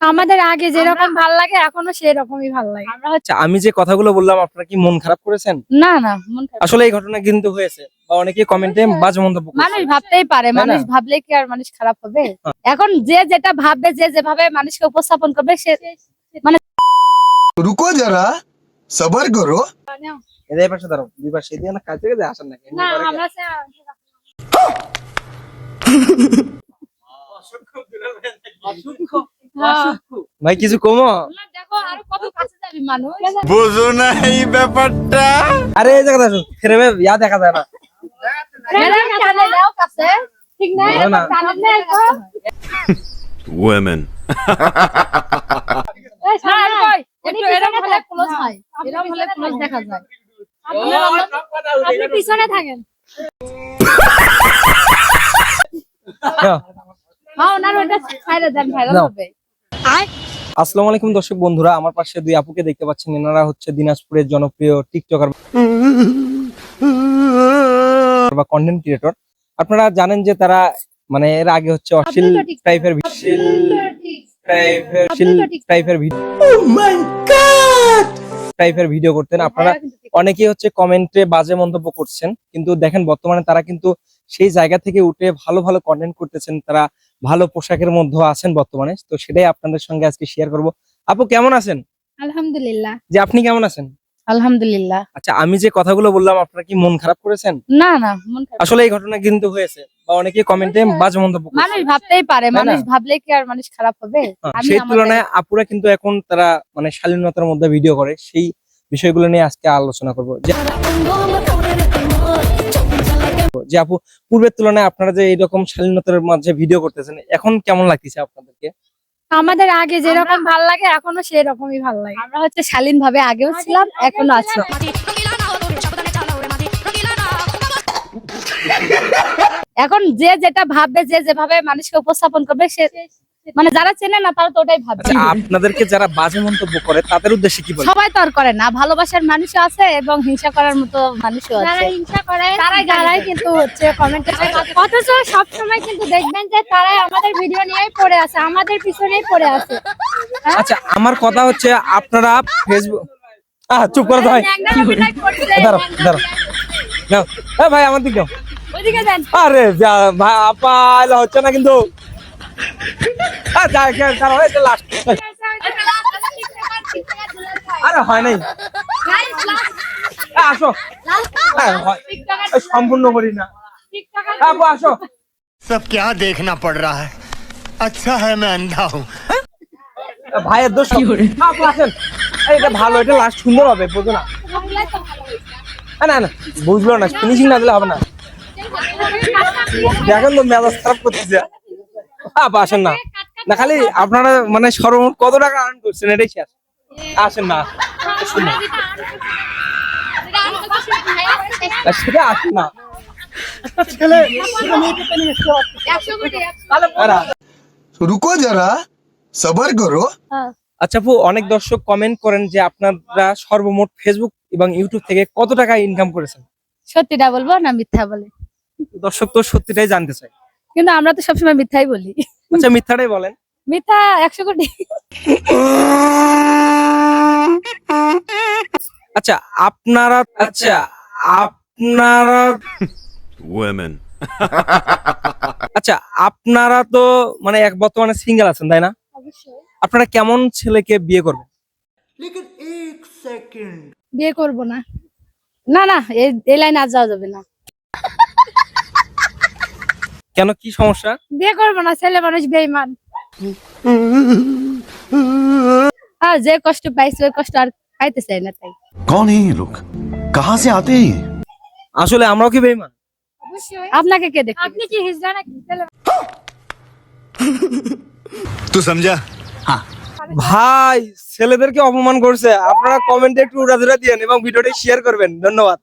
আমাদের আগে যেরকম ভালো লাগে এখনও সেরকমই ভালো লাগে। আমরা আমি যে কথাগুলো বললাম আপনারা কি মন খারাপ করেছেন? না না আসলে এই ঘটনা কিন্তু হয়েছে মন্তব্য ভাবতেই পারে মানুষ ভাবলে কি আর মানুষ খারাপ হবে? হ্যাঁ। এখন যে যেটা ভাববে যে যেভাবে মানুষকে উপস্থাপন করবে সে মানে অসংখ্য ভাই কিছু কমো? না, দেখো আরও কত কাছে যাবি মানুষ। বুঝো না এই ব্যাপারটা। আরে এই জায়গা দেখো ফ্রেমে ইয়া দেখা যায় না। women. এই সামনে কই একটু এরকম হলে ক্লোজ হয়। এরকম হলে ক্লোজ দেখা যায়। আপনি পিছনে থাকেন। নাও। হ্যাঁ ওনার ওটা ছাইরে দেন ভাইরাল। হবে। আসসালামু আলাইকুম দর্শক বন্ধুরা আমার পাশে দুই আপুকে দেখতে পাচ্ছেন। এনারা হচ্ছে দিনাজপুরের জনপ্রিয় টিকটকার বা কন্টেন্ট ক্রিয়েটর আপনারা জানেন যে তারা মানে এর আগে হচ্ছে অশ্লীল। টাইপের অশ্লীল টাইপের ভিডিও টাইপের ভিডিও করতেন। আপনারা অনেকেই হচ্ছে কমেন্টে বাজে মন্তব্য করছেন। কিন্তু দেখেন বর্তমানে তারা কিন্তু সেই জায়গা থেকে উঠে ভালো ভালো কন্টেন্ট করতেছেন। তারা ভালো পোশাকের মধ্যে আছেন বর্তমানে। তো সেটাই আপনাদের সঙ্গে আজকে শেয়ার করব। আপু কেমন আছেন? আলহামদুলিল্লাহ। যে আপনি কেমন আছেন? আলহামদুলিল্লাহ। আচ্ছা আমি যে কথাগুলো বললাম আপনারা কি মন খারাপ করেছেন? না না মন খারাপ। আসলে এই ঘটনা কিন্তু হয়েছে বা অনেকেই কমেন্টে বাজে মন্তব্য করছে মানুষ ভাবতেই পারে মানুষ ভাবলে কি আর মানুষ খারাপ হবে? হ্যাঁ, আমি সেই তুলনায় আপুরা কিন্তু এখন তারা মানে শালীনতার মধ্যে ভিডিও করে সেই বিষয়গুলো নিয়ে আজকে আলোচনা করব। যে আপু পূর্বের তুলনায় আপনারা যে এইরকম শালীনতার মাঝে ভিডিও করতেছেন এখন কেমন লাগতেছে আপনাদেরকে? আমাদের আগে যেরকম ভালো লাগে এখনও সেরকমই ভালো লাগে। আমরা হচ্ছে শালীন ভাবে আগেও ছিলাম এখনও আছি। এখন যে যেটা ভাববে যে যেভাবে মানুষকে উপস্থাপন করবে সে মানে যারা চেনে না তারা তো ওটাই ভাববে। আচ্ছা আপনাদেরকে যারা বাজে মন্তব্য করে তাদের উদ্দেশ্যে কি বলবেন? সবাই তো আর করে না ভালোবাসার মানুষও আছে এবং হিংসা করার মতো মানুষও আছে। যারা হিংসা করে তারাই তারাই কিন্তু হচ্ছে কমেন্টে অথচ সব সময় কিন্তু দেখবেন যে তারাই আমাদের ভিডিও নিয়েই পড়ে আছে আমাদের পিছনেই পড়ে আছে। আচ্ছা আমার কথা হচ্ছে আপনারা ফেসবুক আহ চুপ করে ভাই দাঁড়াও দাঁড়াও। ভাই আমার দিকে আরে আপা এলা হচ্ছে না কিন্তু। আরে হয় নাই। আসো। সম্পূর্ণ করি না। আপু আসো। সব কে দেখনা পড় রা আচ্ছা হ্যাঁ আমি আন্ধা হুম। ভাইয়ের দোষ কি করে? আপু আসেন। এটা ভালো এটা লাস্ট সুন্দর হবে বুঝো না। না না বুঝলো না ফিনিশিং না দিলে হবে না। দেখেন তো মেজাজ খারাপ করতেছে। আসেন না। না খালি আপনারা মানে সর্বমোট কত টাকা আর্ন করছেন এটাই শেষ। আসেন না। সেটা আসেন না। রুকো যারা সবার করো। হ্যাঁ। আচ্ছা আপু অনেক দর্শক কমেন্ট করেন যে আপনারা সর্বমোট ফেসবুক এবং ইউটিউব থেকে কত টাকা ইনকাম করেছেন? সত্যিটা বলব না মিথ্যা বলে? দর্শক তো সত্যিটাই জানতে চাই কিন্তু আমরা তো সবসময় মিথ্যাই বলি। আচ্ছা মিথ্যাটাই বলেন। মিথ্যা একশো কোটি। আচ্ছা আপনারা আচ্ছা আপনারা Women. আচ্ছা আপনারা তো মানে এক বর্তমানে সিঙ্গেল আছেন তাই না? অবশ্যই। আপনারা কেমন ছেলেকে বিয়ে করবেন? বিয়ে করব না। না না এই এই লাইনে আর যাওয়া যাবে না। কেন কি সমস্যা? বিয়ে করব না ছেলে মানুষ বেইমান হ্যাঁ, যে কষ্ট পাইছে ওই কষ্ট আর পাইতে চাই না তাই। কোন এই লোক? কাহা সে আতে আসলে আমরাও কি বেইমান আপনাকে কে দেখ আপনি কি হিজড়া নাকি? তুই সমঝা। হ্যাঁ। ভাই ছেলেদেরকে অপমান করছে। আপনারা কমেন্টে একটু উড়াধুরা দিয়েন এবং ভিডিওটি শেয়ার করবেন। ধন্যবাদ।